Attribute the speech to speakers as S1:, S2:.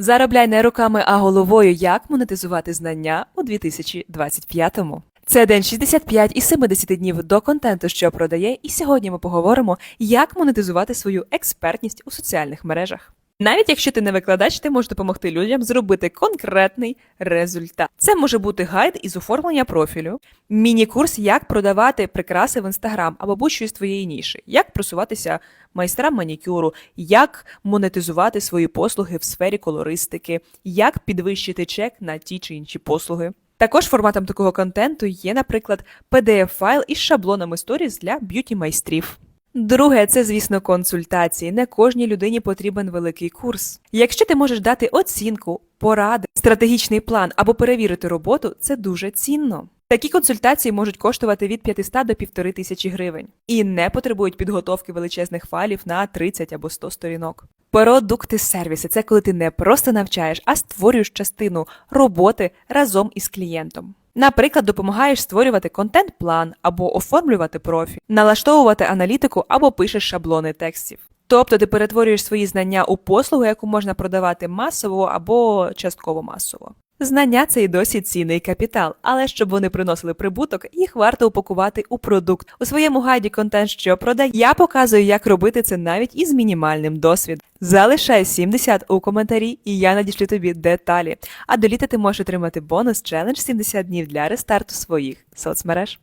S1: Заробляй не руками, а головою, як монетизувати знання у 2025-му. Це день 65 і 70 днів до контенту, що продає, і сьогодні ми поговоримо, як монетизувати свою експертність у соціальних мережах. Навіть якщо ти не викладач, ти можеш допомогти людям зробити конкретний результат. Це може бути гайд із оформлення профілю, міні-курс, як продавати прикраси в інстаграм або будь-що із твоєї ніші, як просуватися майстрам манікюру, як монетизувати свої послуги в сфері колористики, як підвищити чек на ті чи інші послуги. Також форматом такого контенту є, наприклад, PDF-файл із шаблонами сторіс для б'юті-майстрів. Друге, це, звісно, консультації. Не кожній людині потрібен великий курс. Якщо ти можеш дати оцінку, поради, стратегічний план або перевірити роботу, це дуже цінно. Такі консультації можуть коштувати від 500 до 1500 тисячі гривень і не потребують підготовки величезних файлів на 30 або 100 сторінок. Продукти сервіси це коли ти не просто навчаєш, а створюєш частину роботи разом із клієнтом. Наприклад, допомагаєш створювати контент-план або оформлювати профіль, налаштовувати аналітику або пишеш шаблони текстів. Тобто ти перетворюєш свої знання у послугу, яку можна продавати масово або частково масово. Знання це і досі цінний капітал, але щоб вони приносили прибуток, їх варто упакувати у продукт. У своєму гайді контент, що продає, я показую, як робити це навіть із мінімальним досвідом. Залишай 70 у коментарі, і я надішлю тобі деталі. А до літа ти можеш отримати бонус челендж 70 днів для рестарту своїх соцмереж.